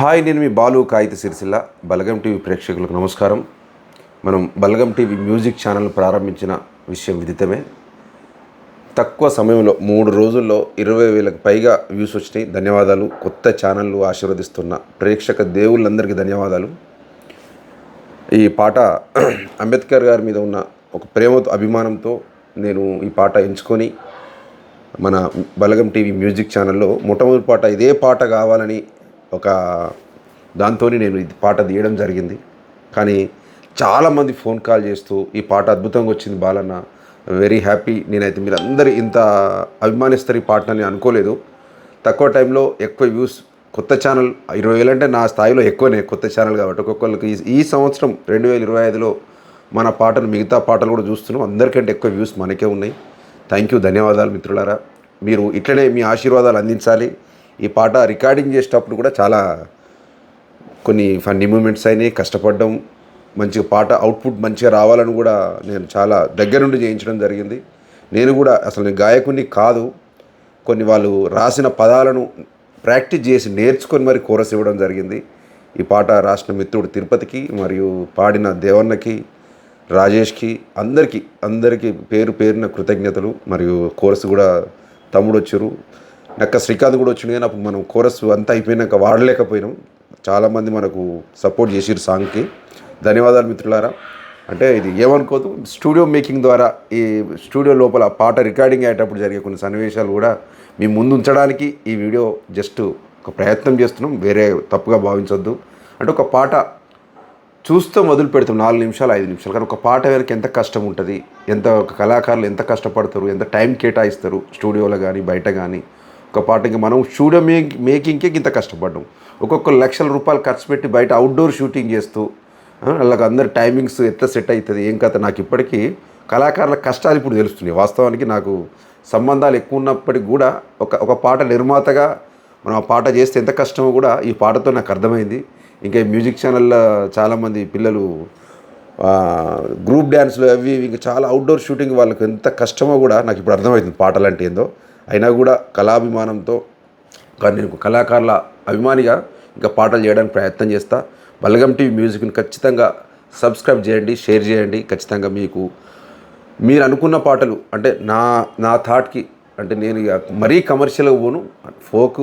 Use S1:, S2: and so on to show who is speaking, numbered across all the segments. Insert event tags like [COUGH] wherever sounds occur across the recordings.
S1: Hi నేను మీ బాలు కాగిత సిరిసిల్ల బలగం TV ప్రేక్షకులకు నమస్కారం. మనం బలగం టీవీ మ్యూజిక్ ఛానల్ ప్రారంభించిన విషయం విదితమే. తక్కువ సమయంలో మూడు రోజుల్లో ఇరవై వేలకు పైగా వ్యూస్ వచ్చినాయి. ధన్యవాదాలు. కొత్త ఛానళ్ళు ఆశీర్వదిస్తున్న ప్రేక్షక దేవుళ్ళందరికీ ధన్యవాదాలు. ఈ పాట [CLEARS THROAT] అంబేద్కర్ గారి మీద ఉన్న ఒక ప్రేమతో అభిమానంతో నేను ఈ పాట ఎంచుకొని మన బలగం టీవీ మ్యూజిక్ ఛానల్లో మొట్టమొదటి పాట ఇదే పాట కావాలని ఒక దాంతో నేను ఈ పాట తీయడం జరిగింది. కానీ చాలామంది ఫోన్ కాల్ చేస్తూ ఈ పాట అద్భుతంగా వచ్చింది బాలన్న. Very happy. నేనైతే మీరు అందరూ ఇంత అభిమానిస్తారు ఈ పాటని అనుకోలేదు. తక్కువ టైంలో ఎక్కువ వ్యూస్ కొత్త ఛానల్ ఇరవై వేలు అంటే నా స్థాయిలో ఎక్కువనే కొత్త ఛానల్ కాబట్టి ఒక్కొక్కరికి ఈ- ఈ సంవత్సరం రెండు వేల ఇరవై ఐదులో మన పాటను మిగతా పాటలు కూడా చూస్తున్నాం. అందరికంటే ఎక్కువ వ్యూస్ మనకే ఉన్నాయి. Thank you. ధన్యవాదాలు మిత్రులారా. మీరు ఇట్లనే మీ ఆశీర్వాదాలు అందించాలి. ఈ పాట రికార్డింగ్ చేసేటప్పుడు కూడా చాలా కొన్ని ఫన్నీ మూమెంట్స్ అయినాయి కష్టపడడం మంచిగా పాట అవుట్పుట్ మంచిగా రావాలని కూడా నేను చాలా దగ్గర నుండి చేయించడం జరిగింది. నేను కూడా అసలు నేను గాయకుని కాదు కొన్ని వాళ్ళు రాసిన పదాలను ప్రాక్టీస్ చేసి నేర్చుకొని మరి కోరస్ ఇవ్వడం జరిగింది. ఈ పాట రాసిన మిత్రుడు తిరుపతికి మరియు పాడిన దేవన్నకి రాజేష్కి అందరికీ అందరికీ పేరు పేరున కృతజ్ఞతలు. మరియు కోరస్ కూడా తమ్ముడు వచ్చారు. నక్క శ్రీకాంత్ కూడా వచ్చింది కానీ అప్పుడు మనం కోరస్ అంతా అయిపోయినాక వాడలేకపోయినాం. చాలామంది మనకు సపోర్ట్ చేసిరు సాంగ్కి ధన్యవాదాలు మిత్రులారా. అంటే ఇది ఏమనుకోదు స్టూడియో మేకింగ్ ద్వారా ఈ స్టూడియో లోపల పాట రికార్డింగ్ అయ్యేటప్పుడు జరిగే కొన్ని సన్నివేశాలు కూడా మీ ముందు ఉంచడానికి ఈ వీడియో జస్ట్ ఒక ప్రయత్నం చేస్తున్నాం. వేరే తప్పుగా భావించొద్దు. అంటే ఒక పాట చూస్తూ మొదలు పెడతాం నాలుగు నిమిషాలు ఐదు నిమిషాలు. కానీ ఒక పాట వెనక ఎంత కష్టం ఉంటుంది? ఎంత ఒక కళాకారులు ఎంత కష్టపడతారు? ఎంత టైం కేటాయిస్తారు? స్టూడియోలో కానీ బయట కానీ ఒక పాటకి మనం స్టూడియో మేక్ మేకింగ్కే ఇంత కష్టపడ్డాం. ఒక్కొక్క లక్షల రూపాయలు ఖర్చు పెట్టి బయట అవుట్డోర్ షూటింగ్ చేస్తూ వాళ్ళకి అందరి టైమింగ్స్ ఎట్లా సెట్ అవుతుంది ఏం కథ నాకు ఇప్పటికీ కళాకారుల కష్టాలు ఇప్పుడు తెలుస్తున్నాయి. వాస్తవానికి నాకు సంబంధాలు ఎక్కువ ఉన్నప్పటికి కూడా ఒక ఒక పాట నిర్మాతగా మనం ఆ పాట చేస్తే ఎంత కష్టమో కూడా ఈ పాటతో నాకు అర్థమైంది. ఇంకా మ్యూజిక్ ఛానల్లో చాలామంది పిల్లలు గ్రూప్ డ్యాన్స్లు అవి ఇంకా చాలా అవుట్డోర్ షూటింగ్ వాళ్ళకి ఎంత కష్టమో కూడా నాకు ఇప్పుడు అర్థమవుతుంది పాటలు అంటే ఏందో. అయినా కూడా కళాభిమానంతో కానీ నేను కళాకారుల అభిమానిగా ఇంకా పాటలు చేయడానికి ప్రయత్నం చేస్తా. బలగం టీవీ మ్యూజిక్ని ఖచ్చితంగా సబ్స్క్రైబ్ చేయండి షేర్ చేయండి. ఖచ్చితంగా మీకు మీరు అనుకున్న పాటలు అంటే నా నా థాట్కి అంటే నేను మరీ కమర్షియల్గా పోను. ఫోక్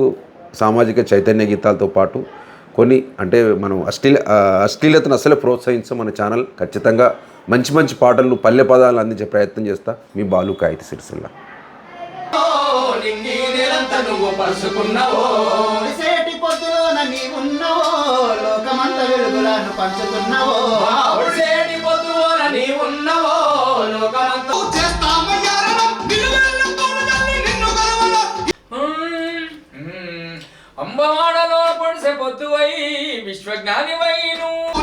S1: సామాజిక చైతన్య గీతాలతో పాటు కొన్ని అంటే మనం అశ్లీల అశ్లీలతను అసలే ప్రోత్సహించాం మన ఛానల్ ఖచ్చితంగా మంచి మంచి పాటలు పల్లె పదాలు అందించే ప్రయత్నం చేస్తా. మీ బాలు కాయిత సిరిసిల్ల.
S2: నువ్వు పరుచుకున్నావో?
S3: సేటి పొద్దులోన నీవున్నావో లోకమంత వెలుగులను పంచుతున్నావో
S2: ఒడిసేటి పొద్దున నీ ఉన్నవో లోకమంతా అంబవాడలో పొడిసే పొద్దువై విశ్వజ్ఞానివై నువ్వు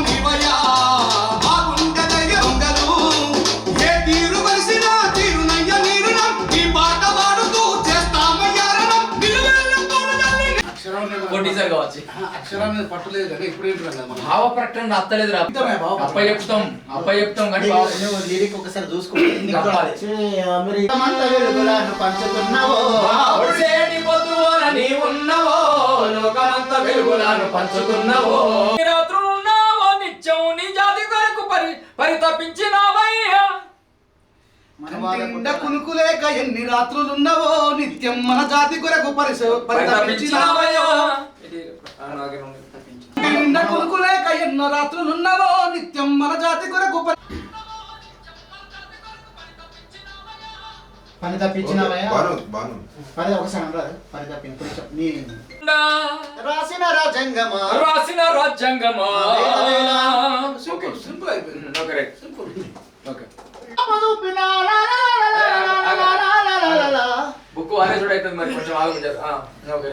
S2: కొట్టిసారి కావచ్చు.
S3: అక్షరం మీద పట్టులేదు కానీ ఇప్పుడు ఏంటి మనం
S2: భావ ప్రకటన అత్తలేదు రా. అప్ప చెప్తాం. అప్ప చెప్తాం కానీ
S3: నువ్వు లిరిక్ ఒకసారి [COUGHS]
S2: ఉన్నవో లోకమంత వెలుగులను పంచుతున్నవో నీ రాత్రులున్నావో నిత్యం నీ జాతి కొరకు పరి పరితపించినావయ్యా.
S3: కునుకులేక ఎన్ని రాత్రులున్నావో నిత్యం మన జాతి కొరకు పరిశ
S2: పరితపించినావయ్యా.
S3: నిన్న కొలుకులేక ఎన్నో రాత్రులున్నవో నిత్యం మన జాతి కొరకు పని తప్పించినావయ్యా? పని ఒకసారి పని తప్పింది రాసిన రాజ్యాంగమా?
S2: రాసిన రాజ్యాంగమా?
S3: సింపుల్ సింపుల్ అయిపోయింది.
S2: Okay
S3: simple.
S2: ఓకే. బుక్ వారే చూడైతుంది మరి కొంచెం ఆగు ఓకే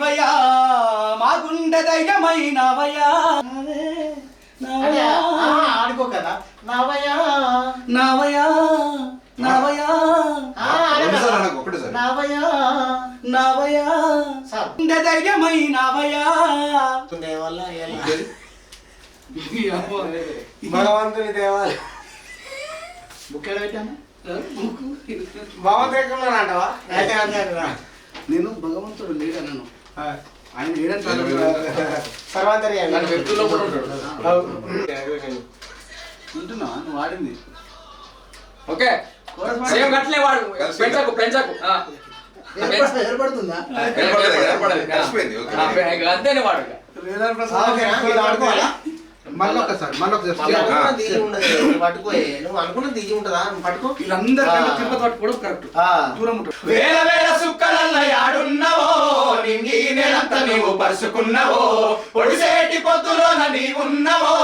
S4: నీవయ్యా మా గుండె
S3: ఆడుకో కదా.
S4: గుండె
S3: దేవల్ల ఎలా?
S5: భగవంతుని దేవాలి
S3: బుక్ ఎక్కడ పెట్టాను
S5: భగవంతుడు
S4: లేడనను. ఆయన లేడని
S3: సర్వాంతర్యామి.
S2: కానీ వ్యక్తుల్లో కూడా ఉంటాడు.
S4: ఉంటున్నా నువ్వు వాడింది
S2: ఓకే. సేమ్ గట్లే వాడు. పెంచకు పెంచకు
S3: ఏర్పడుతుందా.
S1: కలిసిపోయింది,
S2: ఇక అంతేనే వాడు
S3: ఆడుకోవాలా?
S5: మళ్ళీ ఒకసారి మళ్ళీ ఒకసారి
S3: నువ్వు అనుకున్నది దిగి ఉండదు నువ్వు పట్టుకో నువ్వు అనుకున్నది దిగి ఉంటుందా? నువ్వు పట్టుకో.
S4: వీళ్ళందరికన్నా
S3: ఆ.
S4: తిరుపతి పట్టుకోవడం కరెక్ట్
S3: ఆ.
S4: దూరం ఉంటుంది
S6: వేల వేల సుక్కలల్ల యాడున్నవో నింగి నేలంత నీవు పరుచుకున్నవో పొడిసేటి పొద్దులోన నీవున్నవో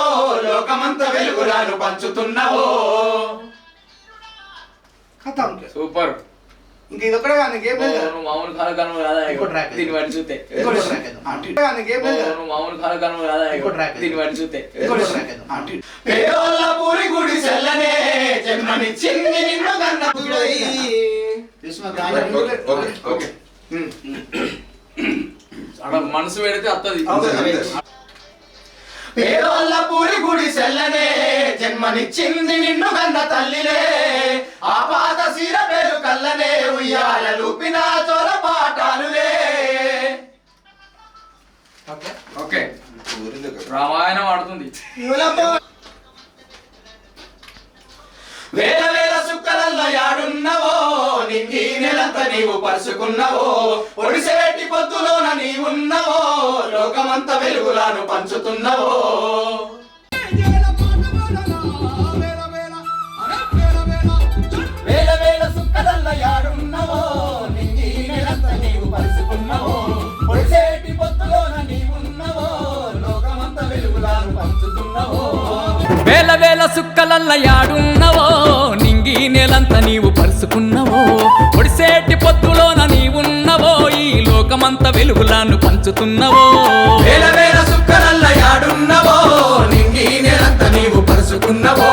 S6: లోకమంత వెలుగులాను పంచుతున్నవో.
S4: కథం
S2: సూపర్.
S4: ఇంక ఇది ఒక్కడే కానీ ఇంకేం లేదు
S2: మామూలు కాలు కనుమ కాదా ఇక.
S3: track.
S2: దీన్ని బట్టి చూస్తే
S4: ఇంకో
S3: ఇంకో
S4: track
S3: track
S4: ఏదో. ఆ, టీ- కానీ ఇంకేం లేదు
S2: మామూలు కాలు కనుమ కాదా ఇక.
S3: track.
S2: దీన్ని చూస్తే
S3: ఇంకో track ఏదో.
S4: ఆ, టీ-
S6: పేదోళ్ళ పూరి గుడి సెల్లనే జన్మనిచ్చింది నిన్ను కన్న
S1: ఓకే.
S2: అక్కడ మనసు పెడితే అత్తది
S1: అంతే, అంతే.
S6: పేదోళ్ళ పూరి గుడి సెల్లనే జన్మనిచ్చింది నిన్ను కన్న తల్లిలే. ఆ పాత సీర పేరు కల్లనే ఉయ్యాలూపిన చోర పాఠాలులే.
S2: ఓకే. రామాయణం ఆడుతుంది.
S6: వేల వేల సుక్కలల్ల యాడున్నవో నింగి నెలంత నీవు పరుచుకున్నవో ఒడిసేటి పొద్దులోన నీవున్నవో లోకమంత వెలుగులాను పంచుతున్నవో. వేల వేల సుక్కలల్ల యాడున్నవో నింగి నేలంత నీవు పరుచుకున్నవో ఒడిసేటి పొత్తులోన నీవున్నవో
S7: ఈ లోకమంత వెలుగులాను పంచుతున్నవో.
S6: వేల వేల సుక్కలల్ల యాడున్నవో నింగి నేలంత నీవు పరుచుకున్నవో